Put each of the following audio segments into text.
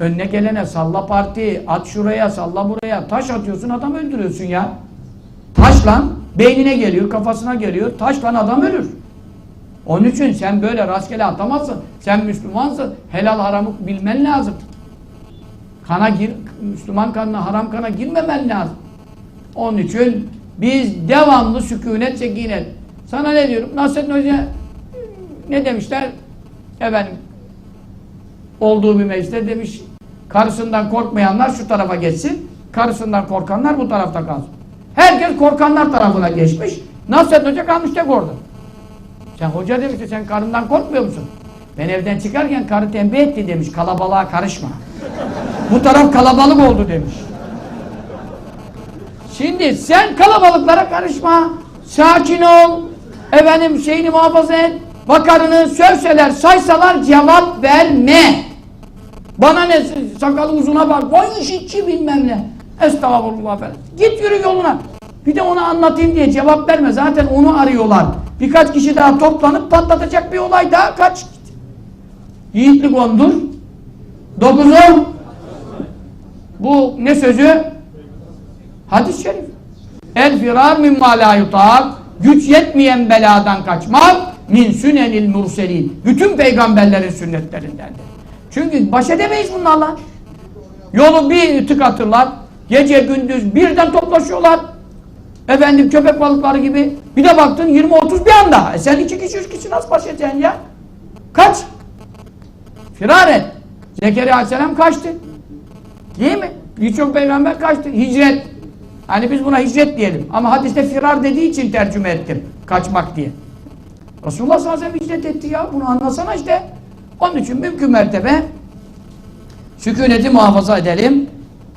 Önüne gelene salla parti, at şuraya, salla buraya. Taş atıyorsun, adam öldürüyorsun ya. Taşla beynine geliyor, kafasına geliyor. Taşla adam ölür. Onun için sen böyle rastgele atamazsın. Sen Müslümansın. Helal haramı bilmen lazım. Kana gir, Müslüman kanına, haram kana girmemen lazım. Onun için biz devamlı sükunet, sekinet. Sana ne diyorum? Nasrettin Hoca ne demişler? Efendim olduğu bir mecliste demiş karısından korkmayanlar şu tarafa geçsin. Karısından korkanlar bu tarafta kalsın. Herkes korkanlar tarafına geçmiş. Nasrettin Hoca kalmış tek orada. Sen hoca demiş ki sen karından korkmuyor musun? Ben evden çıkarken karı tembih etti demiş. Kalabalığa karışma. Bu taraf kalabalık oldu demiş. Şimdi sen kalabalıklara karışma. Sakin ol. Efendim şeyini muhafaza et. Bakarını sövseler, saysalar cevap verme. Bana ne sakalı uzuna bak. Vay işitçi bilmem ne. Estağfurullah falan. Git yürü yoluna. Bir de ona anlatayım diye cevap verme. Zaten onu arıyorlar. Birkaç kişi daha toplanıp patlatacak bir olay daha kaç. Yiğitlik ondur. Dokuzu. Bu ne sözü? Hadis-i şerif. El firar min ma la yutak. Güç yetmeyen beladan kaçmak min sünenil murselin. Bütün peygamberlerin sünnetlerindendir. Çünkü baş edemeyiz bunlarla. Yolu bir tık atırlar. Gece gündüz birden toplaşıyorlar. Efendim köpek balıkları gibi. Bir de baktın 20-30 bir anda. E sen iki kişi üç kişi nasıl baş edeceksin ya? Kaç? Firar et. Zekeriya Aleyhisselam kaçtı. Değil mi? Birçok peygamber kaçtı. Hicret. Hani biz buna hicret diyelim. Ama hadiste firar dediği için tercüme ettim. Kaçmak diye. Resulullah sallallahu aleyhi ve sellem hicret etti ya. Bunu anlasana işte. Onun için mümkün mertebe sükuneti muhafaza edelim.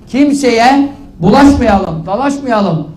Kimseye bulaşmayalım, dalaşmayalım.